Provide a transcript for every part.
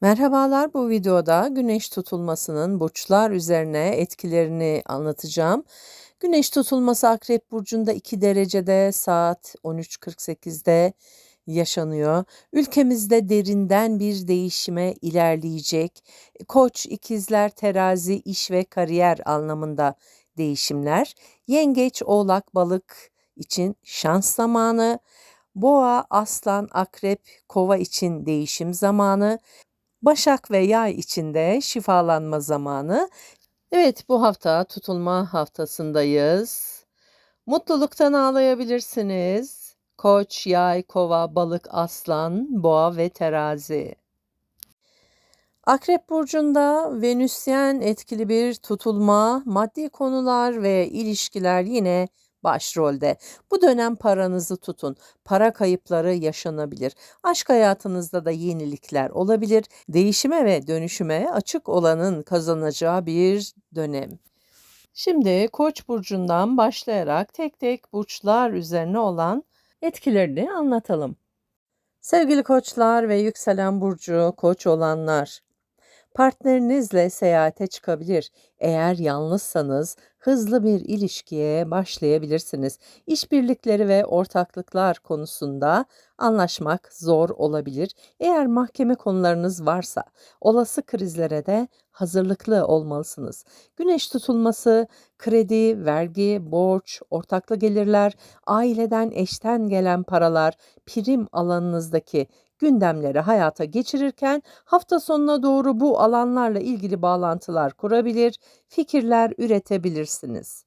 Merhabalar, bu videoda güneş tutulmasının burçlar üzerine etkilerini anlatacağım. Güneş tutulması Akrep Burcu'nda 2 derecede saat 13.48'de yaşanıyor. Ülkemizde derinden bir değişime ilerleyecek. Koç, ikizler, terazi, iş ve kariyer anlamında değişimler. Yengeç, oğlak, balık için şans zamanı. Boğa, aslan, akrep, kova için değişim zamanı. Başak ve Yay içinde şifalanma zamanı. Evet, bu hafta tutulma haftasındayız. Mutluluktan ağlayabilirsiniz. Koç, Yay, Kova, Balık, Aslan, Boğa ve Terazi. Akrep burcunda Venüsyen etkili bir tutulma, maddi konular ve ilişkiler yine başrolde. Bu dönem paranızı tutun. Para kayıpları yaşanabilir. Aşk hayatınızda da yenilikler olabilir. Değişime ve dönüşüme açık olanın kazanacağı bir dönem. Şimdi Koç burcundan başlayarak tek tek burçlar üzerine olan etkilerini anlatalım. Sevgili koçlar ve yükselen burcu koç olanlar, partnerinizle seyahate çıkabilir. Eğer yalnızsanız hızlı bir ilişkiye başlayabilirsiniz. İşbirlikleri ve ortaklıklar konusunda anlaşmak zor olabilir. Eğer mahkeme konularınız varsa olası krizlere de hazırlıklı olmalısınız. Güneş tutulması, kredi, vergi, borç, ortaklı gelirler, aileden, eşten gelen paralar, prim alanınızdaki gündemleri hayata geçirirken hafta sonuna doğru bu alanlarla ilgili bağlantılar kurabilir, fikirler üretebilirsiniz.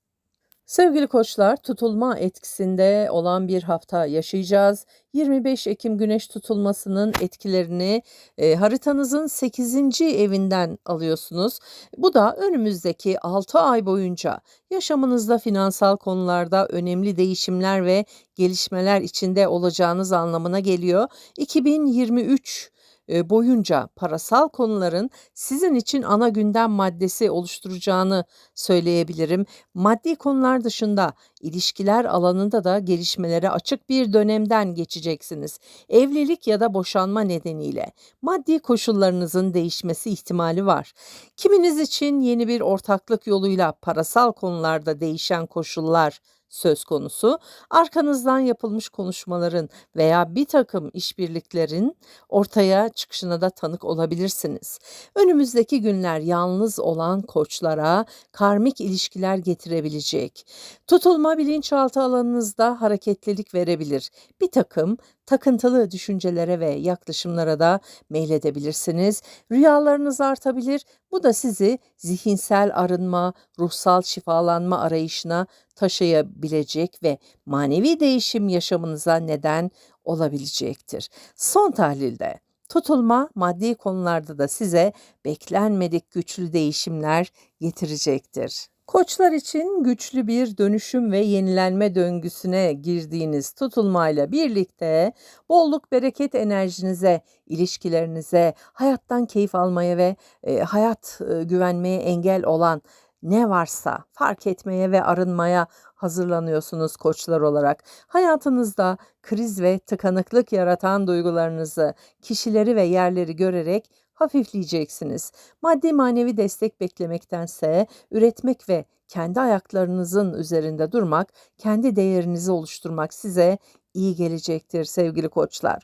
Sevgili koçlar, tutulma etkisinde olan bir hafta yaşayacağız. 25 Ekim güneş tutulmasının etkilerini e, haritanızın 8. evinden alıyorsunuz. Bu da önümüzdeki 6 ay boyunca yaşamınızda finansal konularda önemli değişimler ve gelişmeler içinde olacağınız anlamına geliyor. 2023 boyunca parasal konuların sizin için ana gündem maddesi oluşturacağını söyleyebilirim. Maddi konular dışında ilişkiler alanında da gelişmelere açık bir dönemden geçeceksiniz. Evlilik ya da boşanma nedeniyle maddi koşullarınızın değişmesi ihtimali var. Kiminiz için yeni bir ortaklık yoluyla parasal konularda değişen koşullar söz konusu. Arkanızdan yapılmış konuşmaların veya bir takım işbirliklerin ortaya çıkışına da tanık olabilirsiniz. Önümüzdeki günler yalnız olan koçlara karmik ilişkiler getirebilecek. Tutulma bilinçaltı alanınızda hareketlilik verebilir. Bir takım takıntılı düşüncelere ve yaklaşımlara da meyledebilirsiniz. Rüyalarınız artabilir. Bu da sizi zihinsel arınma, ruhsal şifalanma arayışına taşıyabilecek ve manevi değişim yaşamınıza neden olabilecektir. Son tahlilde tutulma maddi konularda da size beklenmedik güçlü değişimler getirecektir. Koçlar için güçlü bir dönüşüm ve yenilenme döngüsüne girdiğiniz tutulmayla birlikte bolluk bereket enerjinize, ilişkilerinize, hayattan keyif almaya ve e, hayat e, güvenmeye engel olan ne varsa fark etmeye ve arınmaya hazırlanıyorsunuz koçlar olarak. Hayatınızda kriz ve tıkanıklık yaratan duygularınızı, kişileri ve yerleri görerek hafifleyeceksiniz. Maddi manevi destek beklemektense üretmek ve kendi ayaklarınızın üzerinde durmak, kendi değerinizi oluşturmak size iyi gelecektir sevgili koçlar.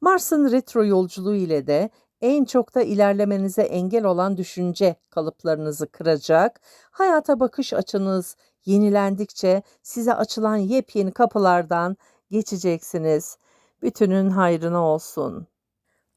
Mars'ın retro yolculuğu ile de en çok da ilerlemenize engel olan düşünce kalıplarınızı kıracak. Hayata bakış açınız yenilendikçe size açılan yepyeni kapılardan geçeceksiniz. Bütünün hayrına olsun.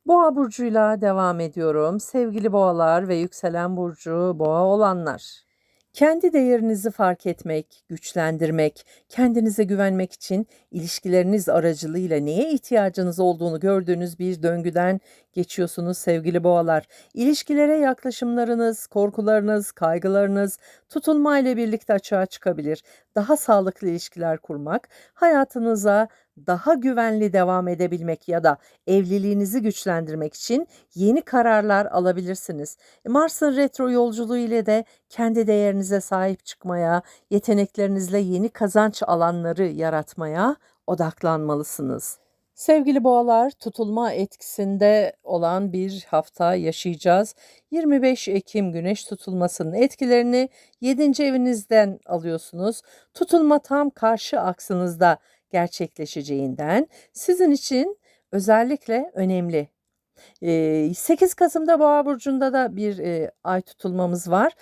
Boğa burcuyla devam ediyorum. Sevgili boğalar ve yükselen burcu boğa olanlar. Kendi değerinizi fark etmek, güçlendirmek, kendinize güvenmek için ilişkileriniz aracılığıyla neye ihtiyacınız olduğunu gördüğünüz bir döngüden geçiyorsunuz sevgili boğalar. İlişkilere yaklaşımlarınız, korkularınız, kaygılarınız tutulma ile birlikte açığa çıkabilir. Daha sağlıklı ilişkiler kurmak, hayatınıza daha güvenli devam edebilmek ya da evliliğinizi güçlendirmek için yeni kararlar alabilirsiniz. Mars'ın retro yolculuğu ile de kendi değerinize sahip çıkmaya, yeteneklerinizle yeni kazanç alanları yaratmaya odaklanmalısınız. Sevgili boğalar, tutulma etkisinde olan bir hafta yaşayacağız. 25 Ekim güneş tutulmasının etkilerini 7. evinizden alıyorsunuz. Tutulma tam karşı aksınızda gerçekleşeceğinden sizin için özellikle önemli. Eee, 8 Kasım'da Boğa burcunda da bir, ay tutulmamız var.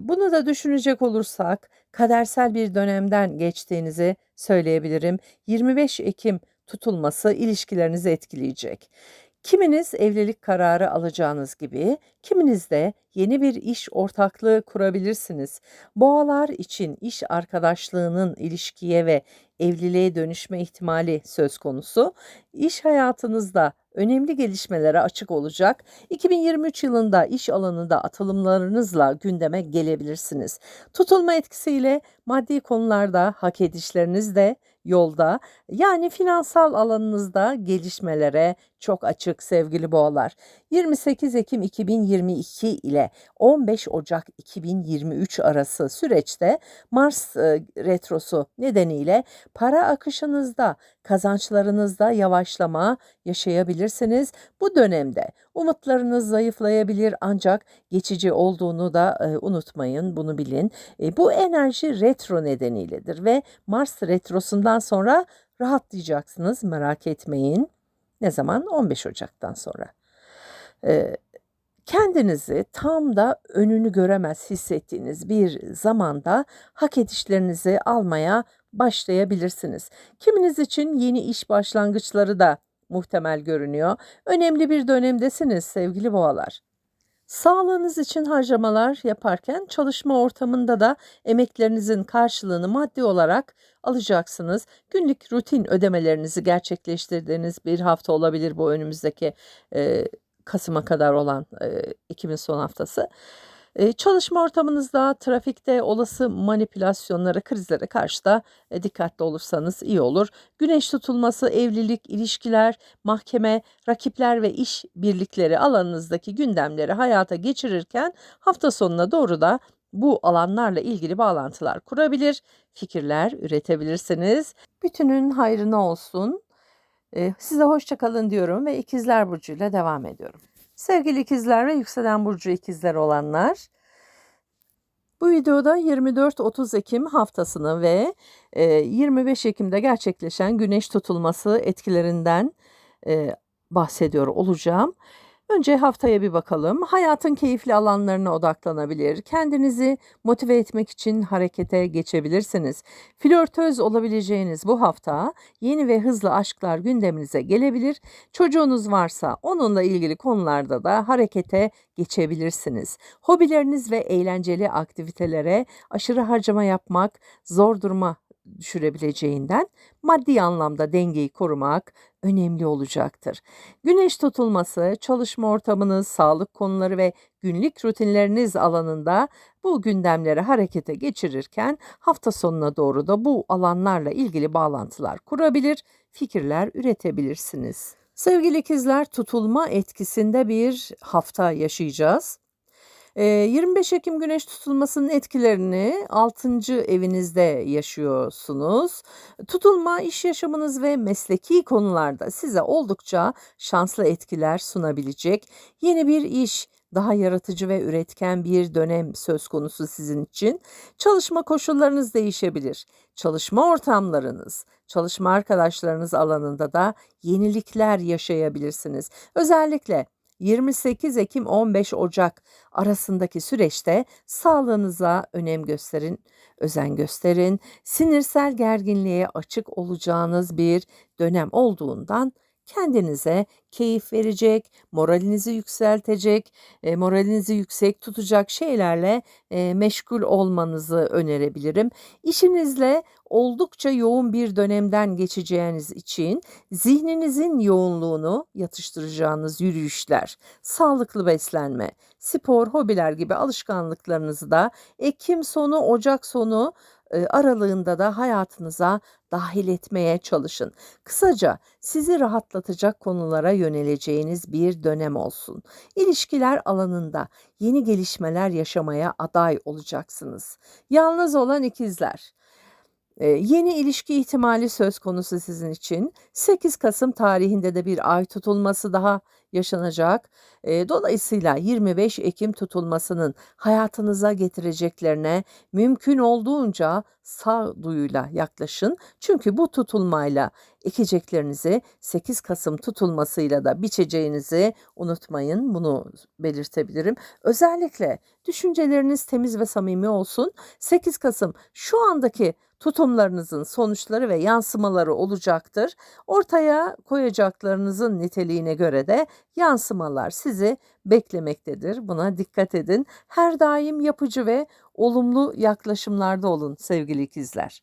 Bunu da düşünecek olursak kadersel bir dönemden geçtiğinizi söyleyebilirim. 25 Ekim tutulması ilişkilerinizi etkileyecek. Kiminiz evlilik kararı alacağınız gibi, kiminiz de yeni bir iş ortaklığı kurabilirsiniz. Boğalar için iş arkadaşlığının ilişkiye ve evliliğe dönüşme ihtimali söz konusu. İş hayatınızda önemli gelişmelere açık olacak. 2023 yılında iş alanında atılımlarınızla gündeme gelebilirsiniz. Tutulma etkisiyle maddi konularda hak edişleriniz de yolda. Yani finansal alanınızda gelişmelere çok açık sevgili boğalar. 28 Ekim 2022 ile 15 Ocak 2023 arası süreçte Mars e, retrosu nedeniyle para akışınızda, kazançlarınızda yavaşlama yaşayabilirsiniz. Bu dönemde umutlarınız zayıflayabilir ancak geçici olduğunu da e, unutmayın, bunu bilin. E, bu enerji retro nedeniyledir ve Mars retrosundan sonra rahatlayacaksınız merak etmeyin. Ne zaman? 15 Ocak'tan sonra. Kendinizi tam da önünü göremez hissettiğiniz bir zamanda hak edişlerinizi almaya başlayabilirsiniz. Kiminiz için yeni iş başlangıçları da muhtemel görünüyor. Önemli bir dönemdesiniz sevgili boğalar. Sağlığınız için harcamalar yaparken çalışma ortamında da emeklerinizin karşılığını maddi olarak alacaksınız. Günlük rutin ödemelerinizi gerçekleştirdiğiniz bir hafta olabilir bu önümüzdeki e, Kasım'a kadar olan e, Ekim'in son haftası. Çalışma ortamınızda trafikte olası manipülasyonlara, krizlere karşı da e, dikkatli olursanız iyi olur. Güneş tutulması, evlilik, ilişkiler, mahkeme, rakipler ve iş birlikleri alanınızdaki gündemleri hayata geçirirken hafta sonuna doğru da bu alanlarla ilgili bağlantılar kurabilir, fikirler üretebilirsiniz. Bütünün hayrına olsun. Size hoşça kalın diyorum ve ikizler burcuyla devam ediyorum. Sevgili ikizler ve yükselen burcu ikizler olanlar, bu videoda 24-30 Ekim haftasını ve 25 Ekim'de gerçekleşen güneş tutulması etkilerinden bahsediyor olacağım. Önce haftaya bir bakalım. Hayatın keyifli alanlarına odaklanabilir. Kendinizi motive etmek için harekete geçebilirsiniz. Flörtöz olabileceğiniz bu hafta yeni ve hızlı aşklar gündeminize gelebilir. Çocuğunuz varsa onunla ilgili konularda da harekete geçebilirsiniz. Hobileriniz ve eğlenceli aktivitelere aşırı harcama yapmak zor duruma düşürebileceğinden maddi anlamda dengeyi korumak önemli olacaktır. Güneş tutulması, çalışma ortamınız, sağlık konuları ve günlük rutinleriniz alanında bu gündemleri harekete geçirirken hafta sonuna doğru da bu alanlarla ilgili bağlantılar kurabilir, fikirler üretebilirsiniz. Sevgili ikizler tutulma etkisinde bir hafta yaşayacağız. 25 Ekim güneş tutulmasının etkilerini 6. evinizde yaşıyorsunuz. Tutulma iş yaşamınız ve mesleki konularda size oldukça şanslı etkiler sunabilecek. Yeni bir iş, daha yaratıcı ve üretken bir dönem söz konusu sizin için. Çalışma koşullarınız değişebilir. Çalışma ortamlarınız, çalışma arkadaşlarınız alanında da yenilikler yaşayabilirsiniz. Özellikle 28 Ekim 15 Ocak arasındaki süreçte sağlığınıza önem gösterin, özen gösterin. Sinirsel gerginliğe açık olacağınız bir dönem olduğundan kendinize keyif verecek, moralinizi yükseltecek, e, moralinizi yüksek tutacak şeylerle e, meşgul olmanızı önerebilirim. İşinizle oldukça yoğun bir dönemden geçeceğiniz için zihninizin yoğunluğunu yatıştıracağınız yürüyüşler, sağlıklı beslenme, spor, hobiler gibi alışkanlıklarınızı da Ekim sonu, Ocak sonu aralığında da hayatınıza dahil etmeye çalışın. Kısaca sizi rahatlatacak konulara yöneleceğiniz bir dönem olsun. İlişkiler alanında yeni gelişmeler yaşamaya aday olacaksınız. Yalnız olan ikizler yeni ilişki ihtimali söz konusu sizin için. 8 Kasım tarihinde de bir ay tutulması daha yaşanacak. Dolayısıyla 25 Ekim tutulmasının hayatınıza getireceklerine mümkün olduğunca sağduyuyla yaklaşın. Çünkü bu tutulmayla ekeceklerinizi 8 Kasım tutulmasıyla da biçeceğinizi unutmayın. Bunu belirtebilirim. Özellikle düşünceleriniz temiz ve samimi olsun. 8 Kasım şu andaki tutumlarınızın sonuçları ve yansımaları olacaktır. Ortaya koyacaklarınızın niteliğine göre de yansımalar sizi beklemektedir. Buna dikkat edin. Her daim yapıcı ve olumlu yaklaşımlarda olun sevgili ikizler.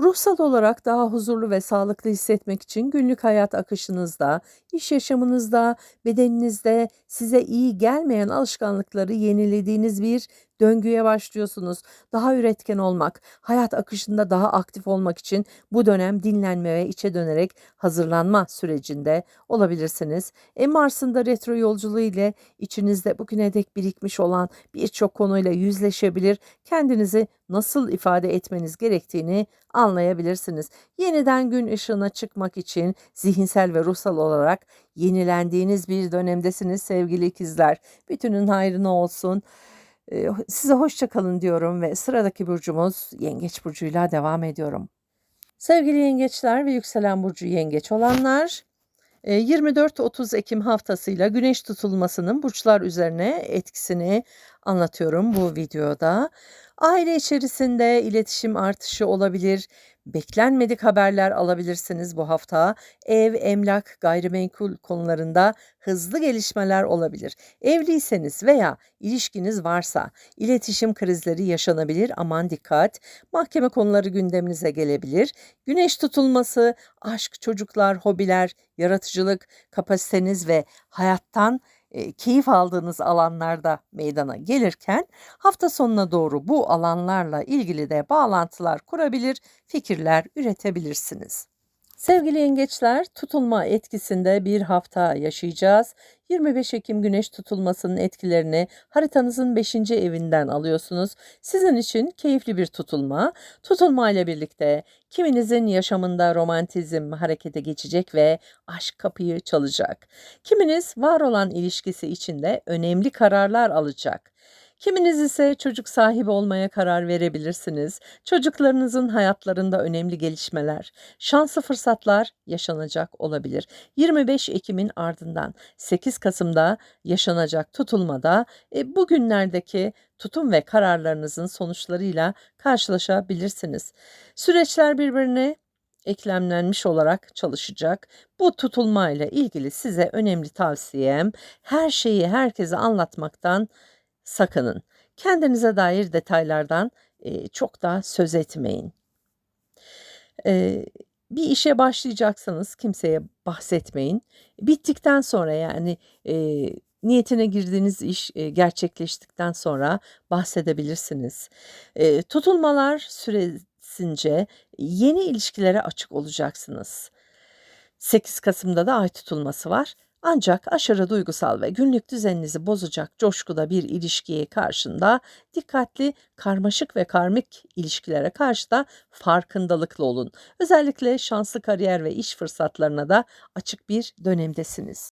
Ruhsal olarak daha huzurlu ve sağlıklı hissetmek için günlük hayat akışınızda, iş yaşamınızda, bedeninizde size iyi gelmeyen alışkanlıkları yenilediğiniz bir döngüye başlıyorsunuz. Daha üretken olmak, hayat akışında daha aktif olmak için bu dönem dinlenme ve içe dönerek hazırlanma sürecinde olabilirsiniz. E Mars'ın da retro yolculuğu ile içinizde bugüne dek birikmiş olan birçok konuyla yüzleşebilir, kendinizi nasıl ifade etmeniz gerektiğini anlayabilirsiniz. Yeniden gün ışığına çıkmak için zihinsel ve ruhsal olarak yenilendiğiniz bir dönemdesiniz sevgili ikizler. Bütünün hayrına olsun. Size hoşça kalın diyorum ve sıradaki burcumuz Yengeç burcuyla devam ediyorum. Sevgili yengeçler ve yükselen burcu yengeç olanlar 24-30 Ekim haftasıyla güneş tutulmasının burçlar üzerine etkisini anlatıyorum bu videoda. Aile içerisinde iletişim artışı olabilir, beklenmedik haberler alabilirsiniz bu hafta. Ev, emlak, gayrimenkul konularında hızlı gelişmeler olabilir. Evliyseniz veya ilişkiniz varsa iletişim krizleri yaşanabilir. Aman dikkat. Mahkeme konuları gündeminize gelebilir. Güneş tutulması, aşk, çocuklar, hobiler, yaratıcılık, kapasiteniz ve hayattan keyif aldığınız alanlarda meydana gelirken hafta sonuna doğru bu alanlarla ilgili de bağlantılar kurabilir, fikirler üretebilirsiniz. Sevgili yengeçler, tutulma etkisinde bir hafta yaşayacağız. 25 Ekim güneş tutulmasının etkilerini haritanızın 5. evinden alıyorsunuz. Sizin için keyifli bir tutulma. Tutulma ile birlikte kiminizin yaşamında romantizm harekete geçecek ve aşk kapıyı çalacak. Kiminiz var olan ilişkisi içinde önemli kararlar alacak. Kiminiz ise çocuk sahibi olmaya karar verebilirsiniz. Çocuklarınızın hayatlarında önemli gelişmeler, şanslı fırsatlar yaşanacak olabilir. 25 Ekim'in ardından 8 Kasım'da yaşanacak tutulmada e, bugünlerdeki tutum ve kararlarınızın sonuçlarıyla karşılaşabilirsiniz. Süreçler birbirine eklemlenmiş olarak çalışacak. Bu tutulma ile ilgili size önemli tavsiyem her şeyi herkese anlatmaktan sakının. Kendinize dair detaylardan e, çok da söz etmeyin. E, bir işe başlayacaksanız kimseye bahsetmeyin. Bittikten sonra yani e, niyetine girdiğiniz iş e, gerçekleştikten sonra bahsedebilirsiniz. E, tutulmalar süresince yeni ilişkilere açık olacaksınız. 8 Kasım'da da ay tutulması var. Ancak aşırı duygusal ve günlük düzeninizi bozacak coşkuda bir ilişkiye karşında dikkatli, karmaşık ve karmik ilişkilere karşı da farkındalıklı olun. Özellikle şanslı kariyer ve iş fırsatlarına da açık bir dönemdesiniz.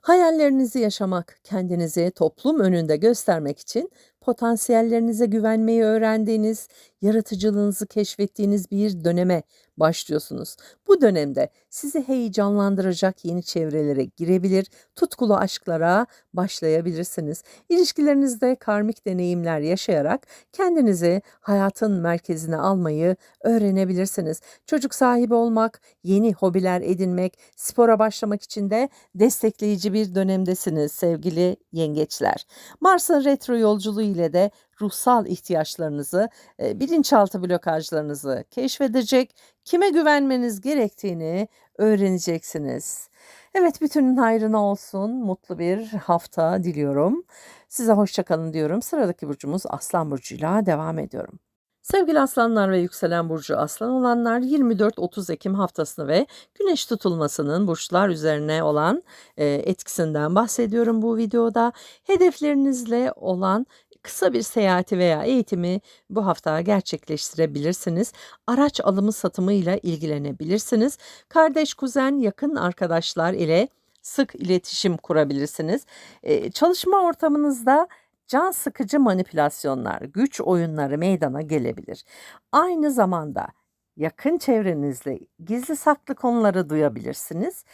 Hayallerinizi yaşamak, kendinizi toplum önünde göstermek için potansiyellerinize güvenmeyi öğrendiğiniz, yaratıcılığınızı keşfettiğiniz bir döneme başlıyorsunuz. Bu dönemde sizi heyecanlandıracak yeni çevrelere girebilir, tutkulu aşklara başlayabilirsiniz. İlişkilerinizde karmik deneyimler yaşayarak kendinizi hayatın merkezine almayı öğrenebilirsiniz. Çocuk sahibi olmak, yeni hobiler edinmek, spora başlamak için de destekleyici bir dönemdesiniz sevgili yengeçler. Mars'ın retro yolculuğu ile de ruhsal ihtiyaçlarınızı, e, bilinçaltı blokajlarınızı keşfedecek, kime güvenmeniz gerektiğini öğreneceksiniz. Evet bütünün hayrına olsun. Mutlu bir hafta diliyorum. Size hoşçakalın diyorum. Sıradaki burcumuz Aslan Burcu'yla devam ediyorum. Sevgili aslanlar ve yükselen burcu aslan olanlar 24-30 Ekim haftasını ve güneş tutulmasının burçlar üzerine olan e, etkisinden bahsediyorum bu videoda. Hedeflerinizle olan kısa bir seyahati veya eğitimi bu hafta gerçekleştirebilirsiniz. Araç alımı satımıyla ilgilenebilirsiniz. Kardeş, kuzen, yakın arkadaşlar ile sık iletişim kurabilirsiniz. Eee, çalışma ortamınızda can sıkıcı manipülasyonlar, güç oyunları meydana gelebilir. Aynı zamanda yakın çevrenizle gizli saklı konuları duyabilirsiniz.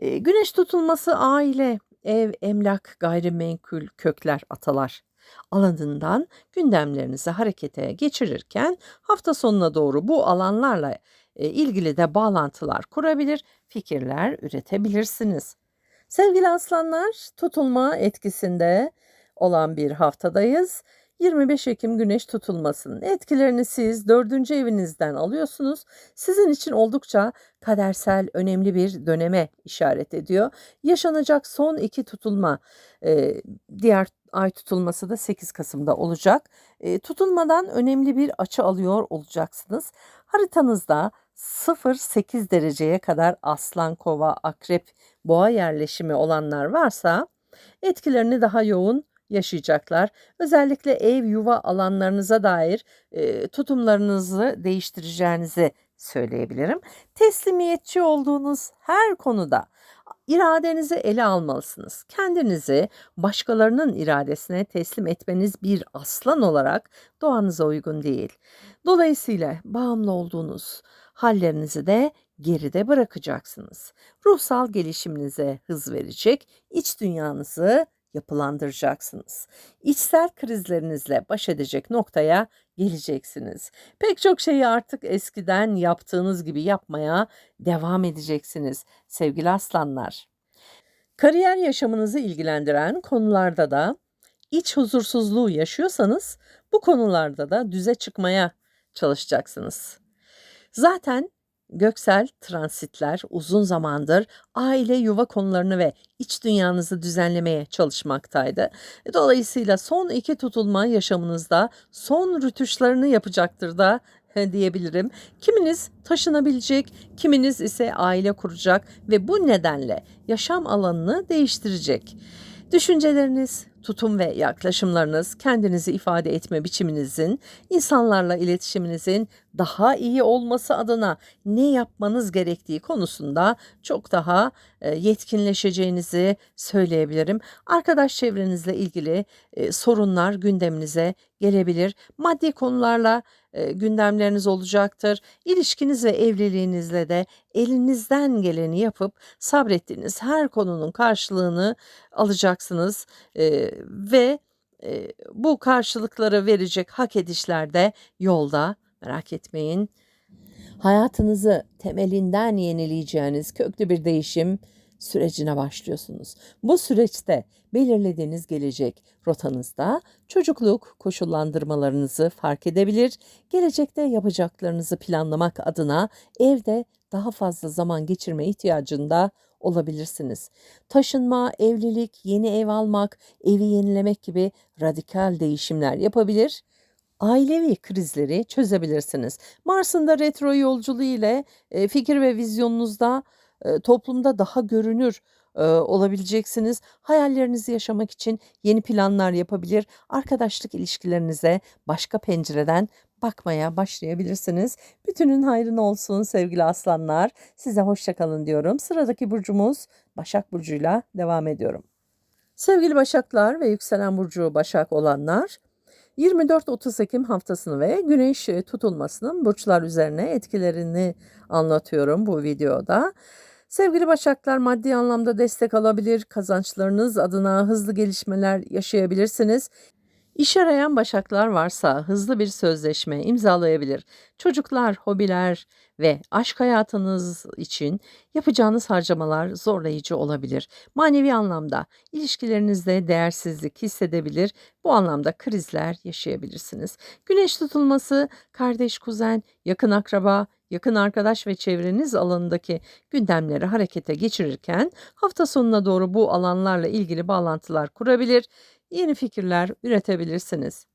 Eee, güneş tutulması aile, ev, emlak, gayrimenkul, kökler, atalar alanından gündemlerinizi harekete geçirirken hafta sonuna doğru bu alanlarla e, ilgili de bağlantılar kurabilir, fikirler üretebilirsiniz. Sevgili aslanlar, tutulma etkisinde olan bir haftadayız. 25 Ekim güneş tutulmasının etkilerini siz dördüncü evinizden alıyorsunuz. Sizin için oldukça kadersel önemli bir döneme işaret ediyor. Yaşanacak son iki tutulma e, diğer ay tutulması da 8 Kasım'da olacak. E, tutulmadan önemli bir açı alıyor olacaksınız. Haritanızda 0-8 dereceye kadar aslan, kova, akrep, boğa yerleşimi olanlar varsa etkilerini daha yoğun yaşayacaklar. Özellikle ev, yuva alanlarınıza dair e, tutumlarınızı değiştireceğinizi söyleyebilirim. Teslimiyetçi olduğunuz her konuda iradenizi ele almalısınız. Kendinizi başkalarının iradesine teslim etmeniz bir aslan olarak doğanıza uygun değil. Dolayısıyla bağımlı olduğunuz hallerinizi de geride bırakacaksınız. Ruhsal gelişiminize hız verecek, iç dünyanızı yapılandıracaksınız. İçsel krizlerinizle baş edecek noktaya geleceksiniz. Pek çok şeyi artık eskiden yaptığınız gibi yapmaya devam edeceksiniz sevgili aslanlar. Kariyer yaşamınızı ilgilendiren konularda da iç huzursuzluğu yaşıyorsanız bu konularda da düze çıkmaya çalışacaksınız. Zaten Göksel transitler uzun zamandır aile yuva konularını ve iç dünyanızı düzenlemeye çalışmaktaydı. Dolayısıyla son iki tutulma yaşamınızda son rütuşlarını yapacaktır da diyebilirim. Kiminiz taşınabilecek, kiminiz ise aile kuracak ve bu nedenle yaşam alanını değiştirecek. Düşünceleriniz, tutum ve yaklaşımlarınız, kendinizi ifade etme biçiminizin, insanlarla iletişiminizin daha iyi olması adına ne yapmanız gerektiği konusunda çok daha e, yetkinleşeceğinizi söyleyebilirim. Arkadaş çevrenizle ilgili e, sorunlar gündeminize gelebilir. Maddi konularla e, gündemleriniz olacaktır. İlişkiniz ve evliliğinizle de elinizden geleni yapıp sabrettiğiniz her konunun karşılığını alacaksınız ve e, bu karşılıkları verecek hak edişler de yolda merak etmeyin. Hayatınızı temelinden yenileyeceğiniz köklü bir değişim sürecine başlıyorsunuz. Bu süreçte belirlediğiniz gelecek rotanızda çocukluk koşullandırmalarınızı fark edebilir, gelecekte yapacaklarınızı planlamak adına evde daha fazla zaman geçirme ihtiyacında olabilirsiniz. Taşınma, evlilik, yeni ev almak, evi yenilemek gibi radikal değişimler yapabilir. Ailevi krizleri çözebilirsiniz. Mars'ın da retro yolculuğu ile e, fikir ve vizyonunuzda e, toplumda daha görünür e, olabileceksiniz. Hayallerinizi yaşamak için yeni planlar yapabilir. Arkadaşlık ilişkilerinize başka pencereden bakmaya başlayabilirsiniz. Bütünün hayrına olsun sevgili aslanlar. Size hoşçakalın diyorum. Sıradaki burcumuz Başak Burcu'yla devam ediyorum. Sevgili Başaklar ve yükselen burcu Başak olanlar 24-30 Ekim haftasını ve güneş tutulmasının burçlar üzerine etkilerini anlatıyorum bu videoda. Sevgili Başaklar maddi anlamda destek alabilir, kazançlarınız adına hızlı gelişmeler yaşayabilirsiniz. İş arayan başaklar varsa hızlı bir sözleşme imzalayabilir. Çocuklar, hobiler ve aşk hayatınız için yapacağınız harcamalar zorlayıcı olabilir. Manevi anlamda ilişkilerinizde değersizlik hissedebilir. Bu anlamda krizler yaşayabilirsiniz. Güneş tutulması, kardeş, kuzen, yakın akraba, yakın arkadaş ve çevreniz alanındaki gündemleri harekete geçirirken hafta sonuna doğru bu alanlarla ilgili bağlantılar kurabilir yeni fikirler üretebilirsiniz.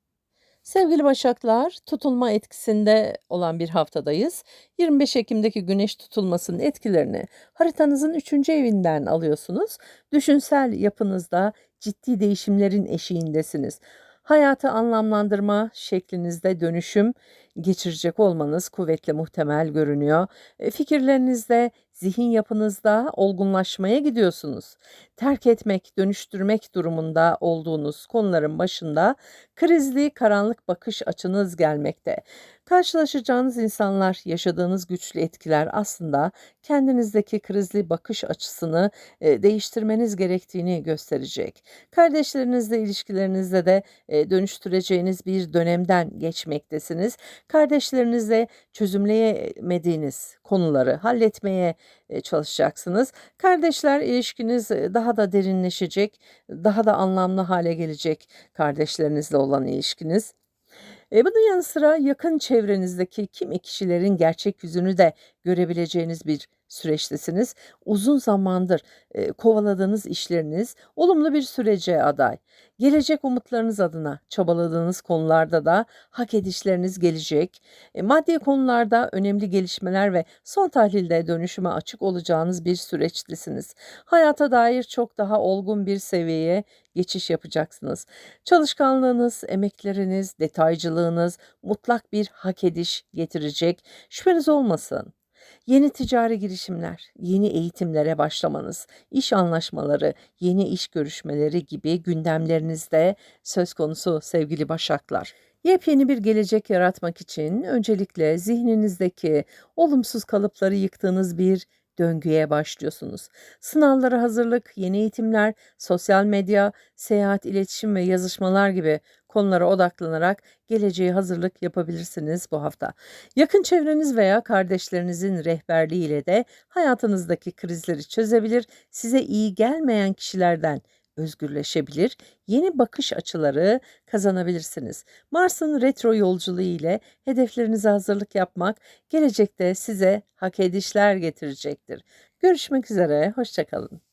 Sevgili Başaklar, tutulma etkisinde olan bir haftadayız. 25 Ekim'deki güneş tutulmasının etkilerini haritanızın 3. evinden alıyorsunuz. Düşünsel yapınızda ciddi değişimlerin eşiğindesiniz. Hayatı anlamlandırma şeklinizde dönüşüm geçirecek olmanız kuvvetli muhtemel görünüyor. E, Fikirlerinizde, zihin yapınızda olgunlaşmaya gidiyorsunuz. Terk etmek, dönüştürmek durumunda olduğunuz konuların başında krizli, karanlık bakış açınız gelmekte. Karşılaşacağınız insanlar, yaşadığınız güçlü etkiler aslında kendinizdeki krizli bakış açısını e, değiştirmeniz gerektiğini gösterecek. Kardeşlerinizle ilişkilerinizde de e, dönüştüreceğiniz bir dönemden geçmektesiniz. Kardeşlerinizle çözümleyemediğiniz konuları halletmeye e, çalışacaksınız. Kardeşler ilişkiniz e, daha da derinleşecek, daha da anlamlı hale gelecek kardeşlerinizle olan ilişkiniz. E, bunun yanı sıra yakın çevrenizdeki kimi kişilerin gerçek yüzünü de görebileceğiniz bir süreçtesiniz. Uzun zamandır e, kovaladığınız işleriniz olumlu bir sürece aday. Gelecek umutlarınız adına çabaladığınız konularda da hak edişleriniz gelecek. E, maddi konularda önemli gelişmeler ve son tahlilde dönüşüme açık olacağınız bir süreçtesiniz. Hayata dair çok daha olgun bir seviyeye geçiş yapacaksınız. Çalışkanlığınız, emekleriniz, detaycılığınız mutlak bir hak ediş getirecek. Şüpheniz olmasın. Yeni ticari girişimler, yeni eğitimlere başlamanız, iş anlaşmaları, yeni iş görüşmeleri gibi gündemlerinizde söz konusu sevgili Başaklar. Yepyeni bir gelecek yaratmak için öncelikle zihninizdeki olumsuz kalıpları yıktığınız bir döngüye başlıyorsunuz. Sınavlara hazırlık, yeni eğitimler, sosyal medya, seyahat, iletişim ve yazışmalar gibi konulara odaklanarak geleceğe hazırlık yapabilirsiniz bu hafta. Yakın çevreniz veya kardeşlerinizin rehberliğiyle de hayatınızdaki krizleri çözebilir, size iyi gelmeyen kişilerden özgürleşebilir, yeni bakış açıları kazanabilirsiniz. Mars'ın retro yolculuğu ile hedeflerinize hazırlık yapmak gelecekte size hak edişler getirecektir. Görüşmek üzere, hoşçakalın.